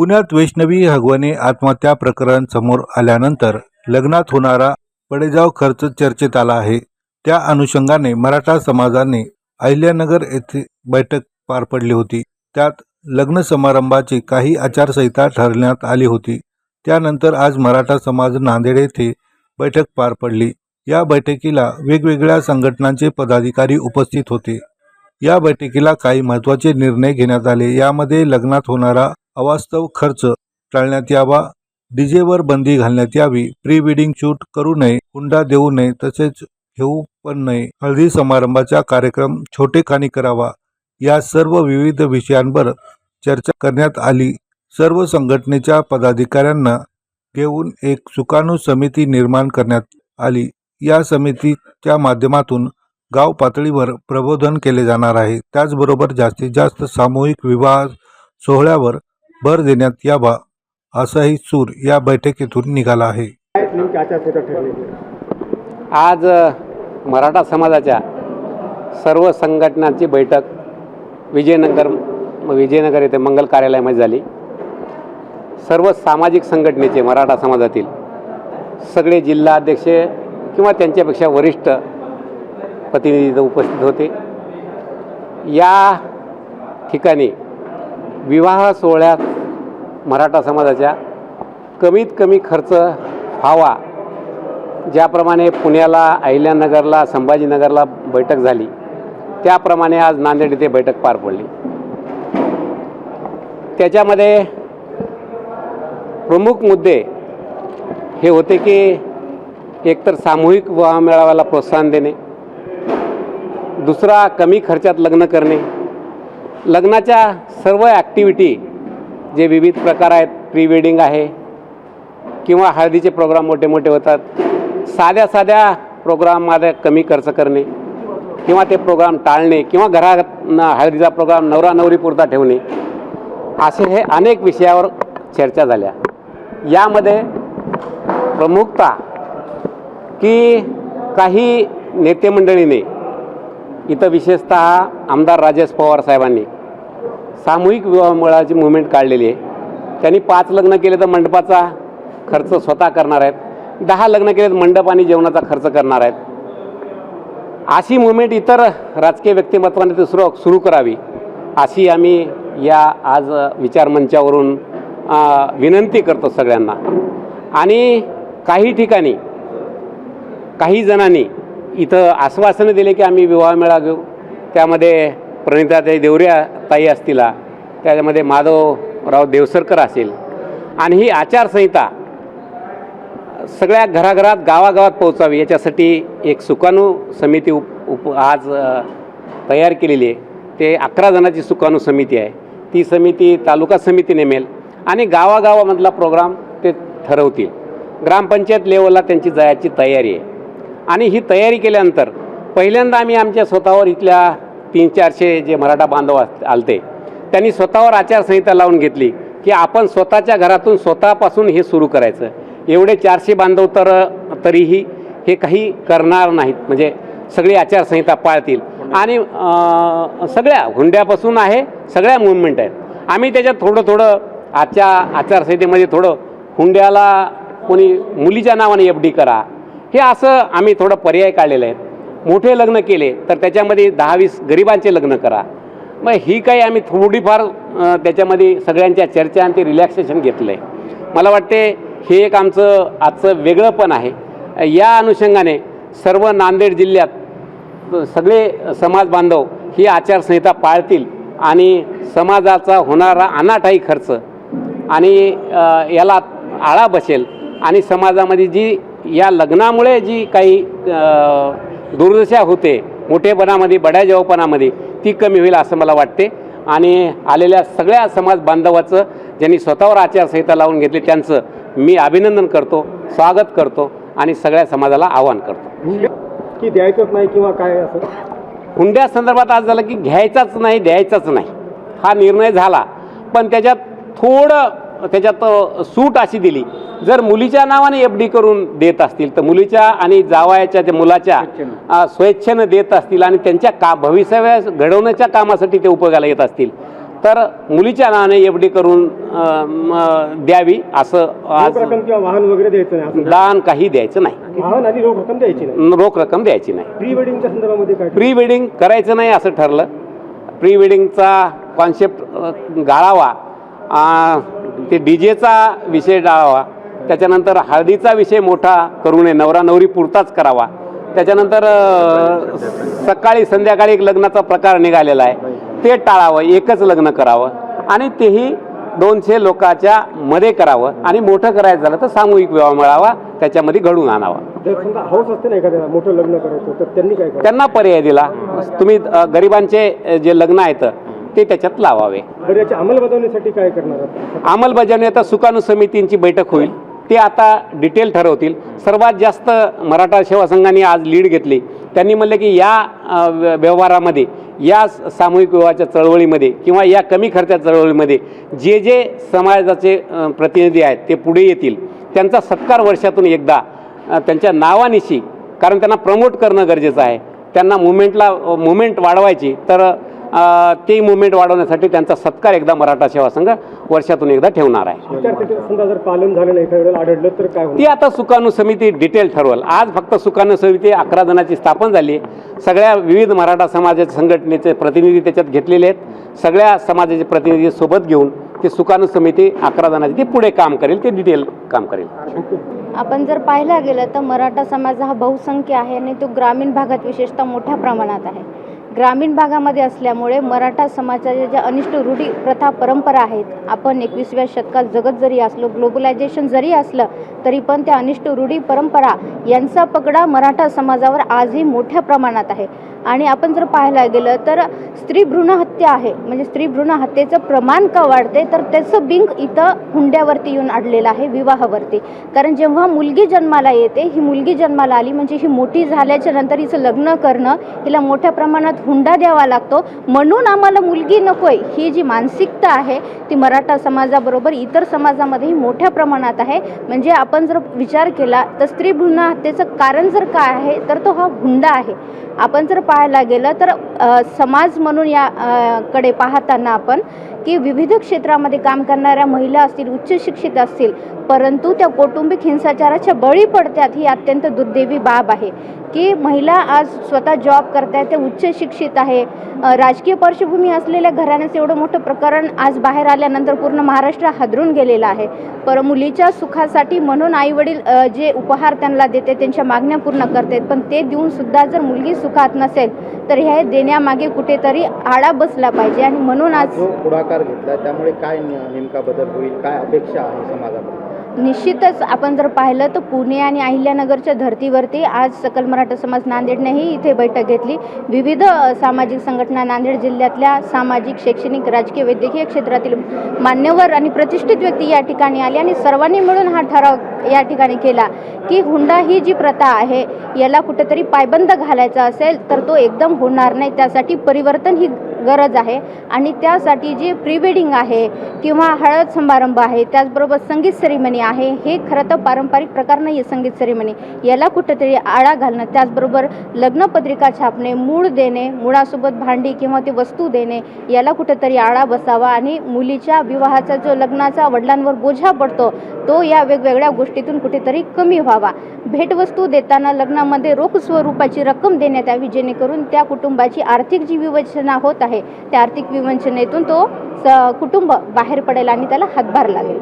पुण्यात वैष्णवी हगवणे आत्महत्या प्रकरण समोर आल्यानंतर लग्नात होणारा पडेजाव खर्च चर्चेत आला आहे. त्या अनुषंगाने मराठा समाजाने अहिल्यानगर येथे बैठक पार पडली होती. त्यात लग्न समारंभाची काही आचारसंहिता ठरवण्यात आली होती. त्यानंतर आज मराठा समाज नांदेड येथे बैठक पार पडली. या बैठकीला वेगवेगळ्या संघटनांचे पदाधिकारी उपस्थित होते. या बैठकीला काही महत्त्वाचे निर्णय घेण्यात आले. यामध्ये लग्नात होणारा अवास्तव खर्च टाळण्यात यावा. डीजेवर बंदी घालण्यात यावी. प्री वेडिंग शूट करू नये हुंडा देऊ नये तसेच घेऊ पण नये. हळदी समारंभाचा कार्यक्रम छोटेखानी करावा. या सर्व विविध विषयांवर चर्चा करण्यात आली. सर्व संघटनेच्या पदाधिकाऱ्यांना घेऊन एक सुकाणू समिती निर्माण करण्यात आली. या समितीच्या माध्यमातून गाव पातळीवर प्रबोधन केले जाणार आहे. त्याचबरोबर जास्तीत जास्त सामूहिक विवाह सोहळ्यावर भर देण्यात यावा असाही सूर या बैठकीतून निघाला आहे. आज मराठा समाजाच्या सर्व संघटनांची बैठक विजयनगर विजयनगर येथे मंगल कार्यालयामध्ये झाली. सर्व सामाजिक संघटनेचे मराठा समाजातील सगळे जिल्हाध्यक्ष किंवा त्यांच्यापेक्षा वरिष्ठ प्रतिनिधी उपस्थित होते. या ठिकाणी विवाह सोहळ्यात मराठा समाजाच्या कमीत कमी खर्च व्हावा. ज्याप्रमाणे पुण्याला अहिल्यानगरला संभाजीनगरला बैठक झाली त्याप्रमाणे आज नांदेड येथे बैठक पार पडली. त्याच्यामध्ये प्रमुख मुद्दे हे होते की एकतर सामूहिक विवाह मेळाव्याला प्रोत्साहन देणे दुसरा कमी खर्चात लग्न करणे. लग्नाच्या सर्व ॲक्टिव्हिटी जे विविध प्रकार आहेत प्री वेडिंग आहे किंवा हळदीचे प्रोग्राम मोठे मोठे होतात साध्या साध्या प्रोग्राममध्ये कमी खर्च करणे किंवा ते प्रोग्राम टाळणे किंवा घरात हळदीचा प्रोग्राम नवरा नवरीपुरता ठेवणे असे हे अनेक विषयावर चर्चा झाल्या. यामध्ये प्रमुखता की काही नेते मंडळीने इथं विशेषत आमदार राजेश पवार साहेबांनी सामूहिक विवाहमेळाची मुवमेंट काढलेली आहे. त्यांनी पाच लग्न केले तर मंडपाचा खर्च स्वतः करणार आहेत. दहा लग्न केले तर मंडप आणि जेवणाचा खर्च करणार आहेत. अशी मुवमेंट इतर राजकीय व्यक्तिमत्वाने ते सुरू सुरू करावी अशी आम्ही या आज विचारमंचावरून विनंती करतो सगळ्यांना. आणि काही ठिकाणी काही जणांनी इथं आश्वासनं दिले की आम्ही विवाह मेळा घेऊ. त्यामध्ये प्रणिताताई देवऱ्या ताई असतील त्याच्यामध्ये माधवराव देवसरकर असेल. आणि ही आचारसंहिता सगळ्या घराघरात गावागावात पोहोचावी याच्यासाठी एक सुकाणू समिती उप उप आज तयार केलेली आहे. ते अकरा जणांची सुकाणू समिती आहे. ती समिती तालुका समिती नेमेल आणि गावागावामधला प्रोग्राम ते ठरवतील. ग्रामपंचायत लेवलला त्यांची जायची तयारी आहे. आणि ही तयारी केल्यानंतर पहिल्यांदा आम्ही आमच्या स्वतःवर इथल्या तीन चारशे जे मराठा बांधव आलते त्यांनी स्वतःवर आचारसंहिता लावून घेतली की आपण स्वतःच्या घरातून स्वतःपासून हे सुरू करायचं. एवढे चारशे बांधव तर तरीही हे काही करणार नाहीत. म्हणजे सगळी आचारसंहिता पाळतील. आणि सगळ्या हुंड्यापासून आहे सगळ्या मुवमेंट आहेत. आम्ही त्याच्यात थोडं थोडं आजच्या आचारसंहितेमध्ये थोडं हुंड्याला कोणी मुलीच्या नावाने एफ डी करा. हे असं आम्ही थोडं पर्याय काढलेले आहेत. मोठे लग्न केले तर त्याच्यामध्ये दहा वीस गरिबांचे लग्न करा. मग ही काही आम्ही थोडीफार त्याच्यामध्ये सगळ्यांच्या चर्चा आणि ते रिलॅक्सेशन घेतलं आहे मला वाटते हे एक आमचं आजचं वेगळं पण आहे. या अनुषंगाने सर्व नांदेड जिल्ह्यात सगळे समाज बांधव ही आचारसंहिता पाळतील आणि समाजाचा होणारा अनाठाई खर्च आणि याला आळा बसेल आणि समाजामध्ये जी या लग्नामुळे जी काही दुर्दशा होते मोठेपणामध्ये बड्या जेवपणामध्ये ती कमी होईल असं मला वाटते. आणि आलेल्या सगळ्या समाज बांधवाचं ज्यांनी स्वतःवर आचारसंहिता लावून घेतली त्यांचं मी अभिनंदन करतो स्वागत करतो आणि सगळ्या समाजाला आवाहन करतो. की द्यायचंच नाही किंवा काय असं? हुंड्या संदर्भात आज झालं की घ्यायचाच नाही द्यायचाच नाही. हा निर्णय झाला. पण त्याच्यात थोडं त्याच्यात सूट अशी दिली. जर मुलीच्या नावाने एफ डी करून देत असतील तर मुलीच्या आणि जावयाच्या त्या मुलाच्या स्वेच्छेनं. देत असतील आणि त्यांच्या का भविष्य घडवण्याच्या कामासाठी ते उपयोगाला येत असतील तर मुलीच्या नावाने एफ डी करून द्यावी असं आज वाहन वगैरे द्यायचं दान काही द्यायचं नाही. रोख रक्कम द्यायची नाही. रोख रक्कम द्यायची नाही. प्री वेडिंगच्या संदर्भामध्ये काय प्री वेडिंग करायचं नाही असं ठरलं. प्री वेडिंगचा कॉन्सेप्ट गाळावा. ते डी जेचा विषय टाळावा त्याच्यानंतर हळदीचा विषय मोठा करू नये नवरा नवरी पुरताच करावा. त्याच्यानंतर सकाळी संध्याकाळी एक लग्नाचा प्रकार निघालेला आहे. ते टाळावं एकच लग्न करावं आणि तेही दोनशे लोकांच्या मध्ये करावं आणि मोठं करायचं झालं तर सामूहिक विवाह मिळावा त्याच्यामध्ये घडून आणावा. मोठं लग्न करायचं तर त्यांनी काय त्यांना पर्याय दिला. तुम्ही गरिबांचे जे लग्न आहेत ते त्याच्यात लावावे. बरं अंमलबजावणीसाठी काय करणार आहात? अंमलबजावणी आता सुकाणू समितींची बैठक होईल. ते आता डिटेल ठरवतील. सर्वात जास्त मराठा सेवा संघाने आज लीड घेतली. त्यांनी म्हणलं की या अ, व्य- व्यवहारामध्ये या स- सामूहिक विवाहाच्या चळवळीमध्ये किंवा या कमी खर्चाच्या चळवळीमध्ये जे जे समाजाचे अ, प्रतिनिधी आहेत ते पुढे येतील. त्यांचा सत्कार वर्षातून एकदा अ, त्यांच्या नावानिशी कारण त्यांना प्रमोट करणं गरजेचं आहे. त्यांना मुवमेंटला मुवमेंट वाढवायची. तर ते मुवमेंट वाढवण्यासाठी त्यांचा सत्कार एकदा मराठा सेवा संघ वर्षातून एकदा ठेवणार आहे. आचारसंहितेचं समजा जर पालन झालं नाही एखाद्या वेळेला आढळलं तर काय ती आता सुकाणू समिती डिटेल ठरवल. आज फक्त सुकाणू समिती अकरा जणांची स्थापन झाली. सगळ्या विविध मराठा समाजाच्या संघटनेचे प्रतिनिधी त्याच्यात घेतलेले आहेत. सगळ्या समाजाचे प्रतिनिधी सोबत घेऊन ती सुकाणू समिती अकरा जणांची ती पुढे काम करेल ते डिटेल काम करेल. आपण जर पाहायला गेलं तर मराठा समाज हा बहुसंख्य आहे आणि तो ग्रामीण भागात विशेषतः मोठ्या प्रमाणात आहे. ग्रामीण भागामध्ये असल्यामुळे मराठा समाजाच्या ज्या अनिष्ट रूढी प्रथा परंपरा आहेत आपण एकवीसव्या शतकात जगत जरी असलो ग्लोबलायझेशन जरी असलं तरी पण त्या अनिष्ट रूढी परंपरा यांचा पगडा मराठा समाजावर आजही मोठ्या प्रमाणात आहे. आणि आपण जर पाहायला गेलं तर स्त्री भ्रूण हत्या आहे. म्हणजे स्त्री भ्रूण हत्येचं प्रमाण का वाढते तर त्याचं बिंग इथं हुंड्यावरती येऊन अडलेलं आहे विवाहावरती. कारण जेव्हा मुलगी जन्माला येते ही मुलगी जन्माला आली म्हणजे ही मोठी झाल्याच्यानंतर हिचं लग्न करणं हिला मोठ्या प्रमाणात हुंडा द्यावा लागतो. म्हणून आम्हाला मुलगी नकोय. ही जी मानसिकता आहे ती मराठा समाजाबरोबर इतर समाजामध्येही मोठ्या प्रमाणात आहे. म्हणजे आपण जर विचार केला तर स्त्री भ्रूण हत्येचं कारण जर काय आहे तर तो हा हुंडा आहे. आपण जर पाहायला गेलं तर समाज म्हणून या कडे पाहताना आपण की विविध क्षेत्रामध्ये काम करणाऱ्या महिला असतील उच्च शिक्षित असतील परंतु त्या कौटुंबिक हिंसाचाराच्या बळी पडतात ही अत्यंत दुर्दैवी बाब आहे. की महिला आज स्वतः जॉब करतायत ते उच्च शिक्षित आहे. राजकीय पार्श्वभूमी असलेल्या घराण्याचं एवढं मोठं प्रकरण आज बाहेर आल्यानंतर पूर्ण महाराष्ट्र हादरून गेलेलं आहे. पर मुलीच्या सुखासाठी म्हणून आईवडील जे उपहार त्यांना देते त्यांच्या मागण्या पूर्ण करतात पण ते देऊन सुद्धा जर मुलगी सुखात नसेल तर हे देण्यामागे कुठेतरी आळा बसला पाहिजे. आणि म्हणून आज पुढाकार घेतला त्यामुळे काय नेमका बदल होईल काय अपेक्षा आहे समाजामध्ये निश्चितच आपण जर पाहिलं तर पुणे आणि अहिल्यानगरच्या धर्तीवरती आज सकल मराठा समाज नांदेडनेही इथे बैठक घेतली. विविध सामाजिक संघटना नांदेड जिल्ह्यातल्या सामाजिक शैक्षणिक राजकीय वैद्यकीय क्षेत्रातील मान्यवर आणि प्रतिष्ठित व्यक्ती या ठिकाणी आली आणि सर्वांनी मिळून हा ठराव या ठिकाणी केला की हुंडा ही जी प्रथा आहे याला कुठेतरी पायबंद घालायचा असेल तर तो एकदम होणार नाही. त्यासाठी परिवर्तन ही गरज आहे. आणि त्यासाठी जे प्री वेडिंग आहे किंवा हळद समारंभ आहे त्याचबरोबर संगीत सेरेमनी आहे हे खरं तर पारंपरिक प्रकार नाही आहे संगीत सेरेमनी याला कुठेतरी आळा घालणं त्याचबरोबर लग्नपत्रिका छापणे मूळ देणे मुळासोबत भांडी किंवा ती वस्तू देणे याला कुठंतरी आळा बसावा. आणि मुलीच्या विवाहाचा जो लग्नाचा वडिलांवर बोझा पडतो तो या वेगवेगळ्या गोष्टीतून कुठेतरी कमी व्हावा. भेटवस्तू देताना लग्नामध्ये रोख स्वरूपाची रक्कम देण्यात यावी जेणेकरून त्या कुटुंबाची आर्थिक जी विवेचना होत आहे आहे. त्या आर्थिक विवंचनेतून तो स कुटुंब बाहेर पडेल आणि त्याला हातभार लागेल.